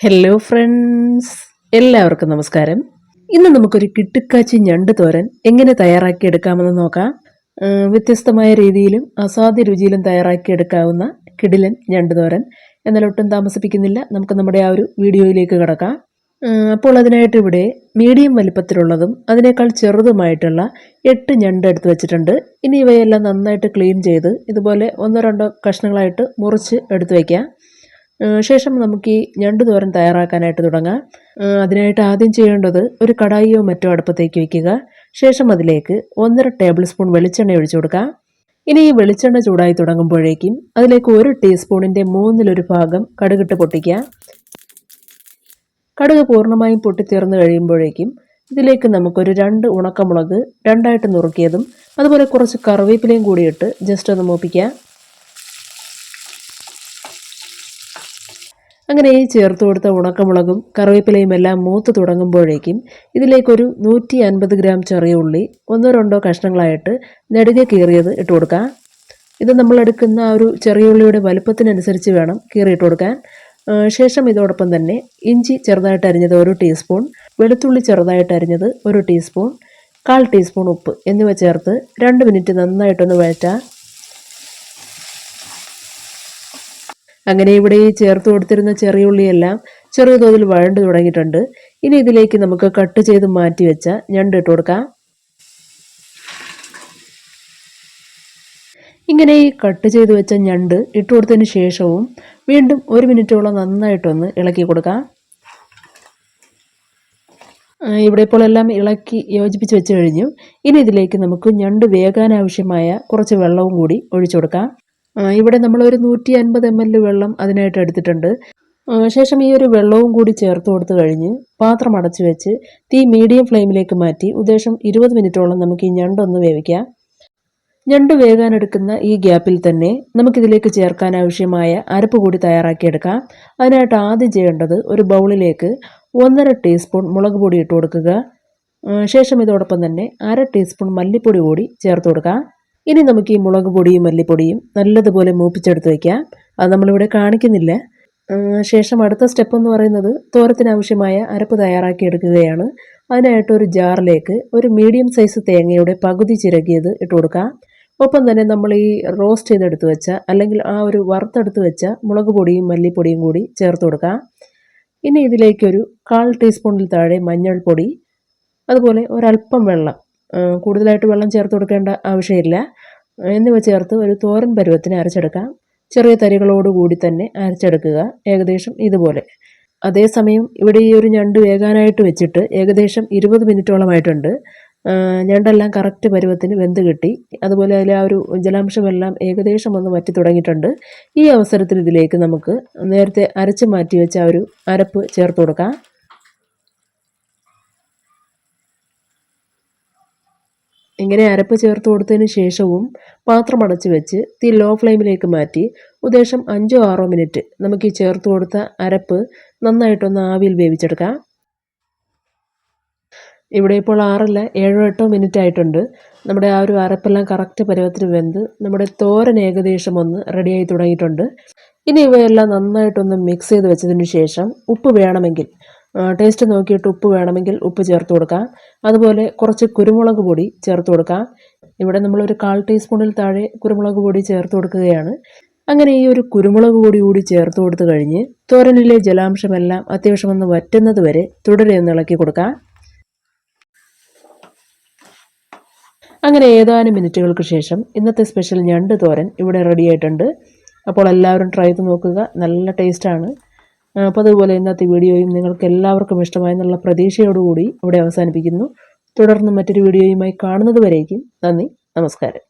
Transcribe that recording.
Hello friends എല്ലാവർക്കും നമസ്കാരം. ഇന്ന് നമുക്കൊരു കിട്ടുക്കാച്ചി ഞണ്ട് തോരൻ എങ്ങനെ തയ്യാറാക്കി എടുക്കാമെന്ന് നോക്കാം വ്യത്യസ്തമായ രീതിയിലും അസാധ്യ രുചിയിലും തയ്യാറാക്കിയെടുക്കാവുന്ന കിടിലൻ ഞണ്ട് തോരൻ. എന്നാൽ ഒട്ടും താമസിപ്പിക്കുന്നില്ല. നമുക്ക് നമ്മുടെ ആ ഒരു വീഡിയോയിലേക്ക് കിടക്കാം. അപ്പോൾ അതിനായിട്ട് ഇവിടെ മീഡിയം വലിപ്പത്തിലുള്ളതും അതിനേക്കാൾ ചെറുതുമായിട്ടുള്ള എട്ട് ഞണ്ട് എടുത്ത് വെച്ചിട്ടുണ്ട്. ഇനി ഇവയെല്ലാം നന്നായിട്ട് ക്ലീൻ ചെയ്ത് ഇതുപോലെ ഒന്നോ രണ്ടോ കഷ്ണങ്ങളായിട്ട് മുറിച്ച് എടുത്തു വയ്ക്കാം ശേഷം നമുക്ക് ഈ ഞണ്ട് തോരൻ തയ്യാറാക്കാനായിട്ട് തുടങ്ങാം. അതിനായിട്ട് ആദ്യം ചെയ്യേണ്ടത് ഒരു കടായിയോ മറ്റോ അടുപ്പത്തേക്ക് വയ്ക്കുക ശേഷം അതിലേക്ക് ഒന്നര ടേബിൾ സ്പൂൺ വെളിച്ചെണ്ണ ഒഴിച്ചു കൊടുക്കാം. ഇനി ഈ വെളിച്ചെണ്ണ ചൂടായി തുടങ്ങുമ്പോഴേക്കും അതിലേക്ക് ഒരു ടീസ്പൂണിന്റെ മൂന്നിലൊരു ഭാഗം കടുകിട്ട് പൊട്ടിക്കുക. കടുക് പൂർണമായും പൊട്ടിത്തീർന്ന് കഴിയുമ്പോഴേക്കും ഇതിലേക്ക് നമുക്കൊരു രണ്ട് ഉണക്കമുളക് രണ്ടായിട്ട് നുറുക്കിയതും അതുപോലെ കുറച്ച് കറിവേപ്പിലയും കൂടിയിട്ട് ജസ്റ്റ് ഒന്ന് മൂപ്പിക്കുക. അങ്ങനെ ചേർത്ത് കൊടുത്ത ഉണക്കമുളകും കറിവേപ്പിലയും എല്ലാം മൂത്ത് തുടങ്ങുമ്പോഴേക്കും ഇതിലേക്കൊരു നൂറ്റി അൻപത് ഗ്രാം ചെറിയ ഉള്ളി ഒന്നോ രണ്ടോ കഷ്ണങ്ങളായിട്ട് നെടുകെ കീറിയത് ഇട്ട് കൊടുക്കാം. ഇത് നമ്മൾ എടുക്കുന്ന ആ ഒരു ചെറിയ ഉള്ളിയുടെ വലുപ്പത്തിനനുസരിച്ച് വേണം കീറിയിട്ട് കൊടുക്കാൻ. ശേഷം ഇതോടൊപ്പം തന്നെ ഇഞ്ചി ചെറുതായിട്ട് അരിഞ്ഞത് ഒരു ടീസ്പൂൺ വെളുത്തുള്ളി ചെറുതായിട്ട് അരിഞ്ഞത് ഒരു ടീസ്പൂൺ കാൽ ടീസ്പൂൺ ഉപ്പ് എന്നിവ ചേർത്ത് രണ്ട് മിനിറ്റ് നന്നായിട്ടൊന്ന് വഴറ്റാം. അങ്ങനെ ഇവിടെ ഈ ചേർത്ത് കൊടുത്തിരുന്ന ചെറിയ ഉള്ളിയെല്ലാം ചെറിയ തോതിൽ വഴണ്ടു തുടങ്ങിയിട്ടുണ്ട്. ഇനി ഇതിലേക്ക് നമുക്ക് കട്ട് ചെയ്ത് മാറ്റി വെച്ച ഞണ്ട് ഇട്ട് കൊടുക്കാം. ഇങ്ങനെ ഈ കട്ട് ചെയ്ത് വെച്ച ഞണ്ട് ഇട്ട് കൊടുത്തതിന് ശേഷവും വീണ്ടും ഒരു മിനിറ്റോളം നന്നായിട്ടൊന്ന് ഇളക്കി കൊടുക്കാം. ഇവിടെ ഇപ്പോൾ എല്ലാം ഇളക്കി യോജിപ്പിച്ച് വെച്ച് കഴിഞ്ഞു. ഇനി ഇതിലേക്ക് നമുക്ക് ഞണ്ട് വേകാൻ ആവശ്യമായ കുറച്ച് വെള്ളവും കൂടി ഒഴിച്ചു കൊടുക്കാം. ഇവിടെ നമ്മൾ ഒരു നൂറ്റി അൻപത് എം എൽ വെള്ളം അതിനായിട്ട് എടുത്തിട്ടുണ്ട്. ശേഷം ഈ ഒരു വെള്ളവും കൂടി ചേർത്ത് കൊടുത്തു കഴിഞ്ഞ് പാത്രം അടച്ചു വെച്ച് തീ മീഡിയം ഫ്ലെയിമിലേക്ക് മാറ്റി ഉദ്ദേശം ഇരുപത് മിനിറ്റോളം നമുക്ക് ഈ ഞണ്ടൊന്ന് വേവിക്കാം. ഞണ്ട് വേകാനെടുക്കുന്ന ഈ ഗ്യാപ്പിൽ തന്നെ നമുക്കിതിലേക്ക് ചേർക്കാൻ ആവശ്യമായ അരപ്പ് കൂടി തയ്യാറാക്കിയെടുക്കാം. അതിനായിട്ട് ആദ്യം ചെയ്യേണ്ടത് ഒരു ബൗളിലേക്ക് ഒന്നര ടീസ്പൂൺ മുളക് പൊടി ഇട്ട് കൊടുക്കുക. ശേഷം ഇതോടൊപ്പം തന്നെ അര ടീസ്പൂൺ മല്ലിപ്പൊടി കൂടി ചേർത്ത് കൊടുക്കാം. ഇനി നമുക്ക് ഈ മുളക് പൊടിയും മല്ലിപ്പൊടിയും നല്ലതുപോലെ മൂപ്പിച്ചെടുത്ത് വയ്ക്കാം അത് നമ്മളിവിടെ കാണിക്കുന്നില്ല. ശേഷം അടുത്ത സ്റ്റെപ്പ് എന്ന് പറയുന്നത് തോരത്തിനാവശ്യമായ അരപ്പ് തയ്യാറാക്കി എടുക്കുകയാണ്. അതിനായിട്ട് ഒരു ജാറിലേക്ക് ഒരു മീഡിയം സൈസ് തേങ്ങയുടെ പകുതി ചിരകിയത് ഇട്ട് കൊടുക്കാം. ഒപ്പം തന്നെ നമ്മൾ ഈ റോസ്റ്റ് ചെയ്തെടുത്ത് വെച്ച അല്ലെങ്കിൽ ആ ഒരു വറുത്തെടുത്ത് വെച്ച മുളക് പൊടിയും മല്ലിപ്പൊടിയും കൂടി ചേർത്ത് കൊടുക്കാം. ഇനി ഇതിലേക്കൊരു കാൽ ടീസ്പൂണിൽ താഴെ മഞ്ഞൾപ്പൊടി അതുപോലെ ഒരല്പം വെള്ളം കൂടുതലായിട്ട് വെള്ളം ചേർത്ത് കൊടുക്കേണ്ട ആവശ്യമില്ല. എന്നിവ ചേർത്ത് ഒരു തോരൻ പരുവത്തിന് അരച്ചെടുക്കാം. ചെറിയ തരികളോടുകൂടി തന്നെ അരച്ചെടുക്കുക. ഏകദേശം ഇതുപോലെ. അതേസമയം ഇവിടെ ഈ ഒരു ഞണ്ട് വേകാനായിട്ട് വെച്ചിട്ട് ഏകദേശം ഇരുപത് മിനിറ്റോളമായിട്ടുണ്ട്. ഞണ്ടെല്ലാം കറക്റ്റ് പരുവത്തിന് വെന്ത് കിട്ടി. അതുപോലെ അതിലെ ആ ഒരു ജലാംശമെല്ലാം ഏകദേശം ഒന്ന് വറ്റി തുടങ്ങിയിട്ടുണ്ട്. ഈ അവസരത്തിൽ ഇതിലേക്ക് നമുക്ക് നേരത്തെ അരച്ച് മാറ്റി വെച്ച ആ ഒരു അരപ്പ് ചേർത്ത് കൊടുക്കാം. ഇങ്ങനെ അരപ്പ് ചേർത്ത് കൊടുത്തതിന് ശേഷവും പാത്രം അടച്ച് വെച്ച് തീ ലോ ഫ്ലെയിമിലേക്ക് മാറ്റി. ഉദ്ദേശം അഞ്ചോ ആറോ മിനിറ്റ് നമുക്ക് ഈ ചേർത്ത് കൊടുത്ത അരപ്പ് നന്നായിട്ടൊന്ന് ആവിയിൽ വേവിച്ചെടുക്കാം. ഇവിടെ ഇപ്പോൾ ആറല്ല ഏഴോ എട്ടോ മിനിറ്റ് ആയിട്ടുണ്ട്. നമ്മുടെ ആ ഒരു അരപ്പെല്ലാം കറക്റ്റ് പരുവത്തിന് വെന്ത് നമ്മുടെ തോരൻ ഏകദേശം ഒന്ന് റെഡിയായി തുടങ്ങിയിട്ടുണ്ട്. ഇനി ഇവയെല്ലാം നന്നായിട്ടൊന്ന് മിക്സ് ചെയ്ത് വെച്ചതിന് ശേഷം ഉപ്പ് വേണമെങ്കിൽ ടേസ്റ്റ് നോക്കിയിട്ട് ഉപ്പ് വേണമെങ്കിൽ ഉപ്പ് ചേർത്ത് കൊടുക്കാം. അതുപോലെ കുറച്ച് കുരുമുളക് പൊടി ചേർത്ത് കൊടുക്കാം. ഇവിടെ നമ്മളൊരു കാൽ ടീസ്പൂണിൽ താഴെ കുരുമുളക് പൊടി ചേർത്ത് കൊടുക്കുകയാണ്. അങ്ങനെ ഈ ഒരു കുരുമുളക് പൊടി കൂടി ചേർത്ത് കൊടുത്തു കഴിഞ്ഞ് തോരനിലെ ജലാംശമെല്ലാം അത്യാവശ്യം ഒന്ന് വറ്റുന്നത് വരെ തുടരെ ഒന്ന് ഇളക്കി കൊടുക്കാം. അങ്ങനെ ഏതാനും മിനിറ്റുകൾക്ക് ശേഷം ഇന്നത്തെ സ്പെഷ്യൽ ഞണ്ട് തോരൻ ഇവിടെ റെഡി ആയിട്ടുണ്ട്. അപ്പോൾ എല്ലാവരും ട്രൈ ചെയ്ത് നോക്കുക. നല്ല ടേസ്റ്റാണ് അപ്പോൾ അതുപോലെ ഇന്നത്തെ വീഡിയോയും നിങ്ങൾക്ക് എല്ലാവർക്കും ഇഷ്ടമായെന്നുള്ള പ്രതീക്ഷയോടുകൂടി ഇവിടെ അവസാനിപ്പിക്കുന്നു. തുടർന്ന് മറ്റൊരു വീഡിയോയുമായി കാണുന്നത് വരേക്കും. നന്ദി. നമസ്കാരം.